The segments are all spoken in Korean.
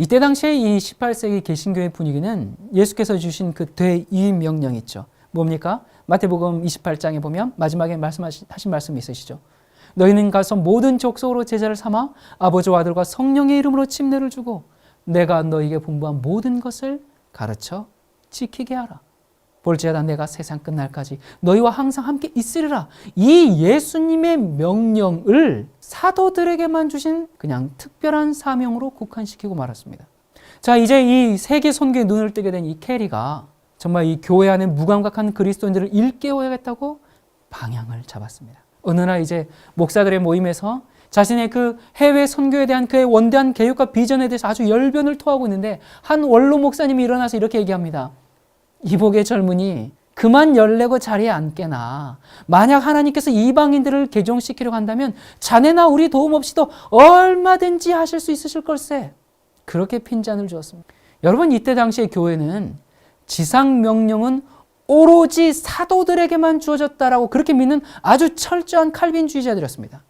이때 당시에 이 18세기 개신교의 분위기는 예수께서 주신 그 대이 명령 있죠. 뭡니까? 마태복음 28장에 보면 마지막에 말씀하신 하신 말씀이 있으시죠. 너희는 가서 모든 족속으로 제자를 삼아 아버지와 아들과 성령의 이름으로 침례를 주고 내가 너희에게 분부한 모든 것을 가르쳐 지키게 하라. 볼지어다 내가 세상 끝날까지 너희와 항상 함께 있으리라. 이 예수님의 명령을 사도들에게만 주신 그냥 특별한 사명으로 국한시키고 말았습니다. 자, 이제 이 세계 선교에 눈을 뜨게 된 이 캐리가 정말 이 교회 안에 무감각한 그리스도인들을 일깨워야겠다고 방향을 잡았습니다. 어느 날 이제 목사들의 모임에서 자신의 그 해외 선교에 대한 그의 원대한 계획과 비전에 대해서 아주 열변을 토하고 있는데 한 원로 목사님이 일어나서 이렇게 얘기합니다. 이복의 젊은이 그만 열내고 자리에 앉게나. 만약 하나님께서 이방인들을 개종시키려고 한다면 자네나 우리 도움 없이도 얼마든지 하실 수 있으실 걸세. 그렇게 핀잔을 주었습니다. 여러분 이때 당시의 교회는 지상 명령은 오로지 사도들에게만 주어졌다라고 그렇게 믿는 아주 철저한 칼빈주의자들이었습니다.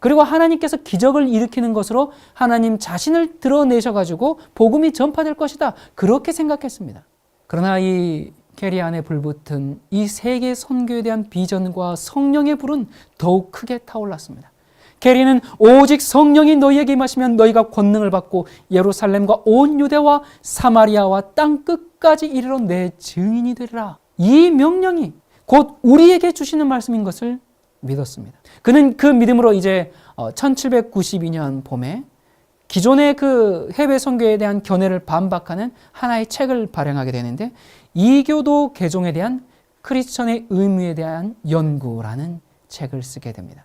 그리고 하나님께서 기적을 일으키는 것으로 하나님 자신을 드러내셔 가지고 복음이 전파될 것이다. 그렇게 생각했습니다 그러나 이 캐리 안에 불붙은 이 세계 선교에 대한 비전과 성령의 불은 더욱 크게 타올랐습니다. 캐리는 오직 성령이 너희에게 임하시면 너희가 권능을 받고 예루살렘과 온 유대와 사마리아와 땅 끝까지 이르러 내 증인이 되리라. 이 명령이 곧 우리에게 주시는 말씀인 것을 믿었습니다. 그는 그 믿음으로 이제 1792년 봄에 기존의 그 해외 선교에 대한 견해를 반박하는 하나의 책을 발행하게 되는데 이교도 개종에 대한 크리스천의 의무에 대한 연구라는 책을 쓰게 됩니다.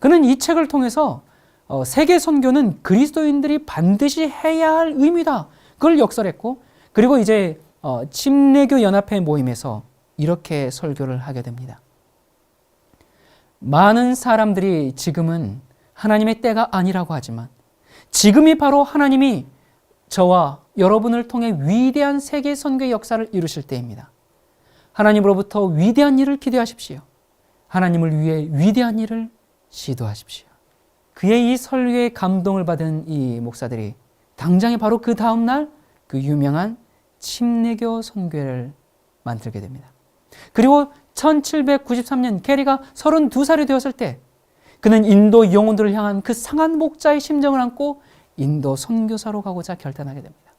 그는 이 책을 통해서 어, 세계 선교는 그리스도인들이 반드시 해야 할 의미다. 그걸 역설했고 그리고 이제 어, 침례교 연합회 모임에서 이렇게 설교를 하게 됩니다. 많은 사람들이 지금은 하나님의 때가 아니라고 하지만 지금이 바로 하나님이 저와 여러분을 통해 위대한 세계 선교의 역사를 이루실 때입니다. 하나님으로부터 위대한 일을 기대하십시오. 하나님을 위해 위대한 일을 시도하십시오. 그의 이 설교에 감동을 받은 이 목사들이 당장에 바로 그 다음 날 그 유명한 침례교 선교를 만들게 됩니다. 그리고 1793년 캐리가 32살이 되었을 때 그는 인도 영혼들을 향한 그 상한 목자의 심정을 안고 인도 선교사로 가고자 결단하게 됩니다.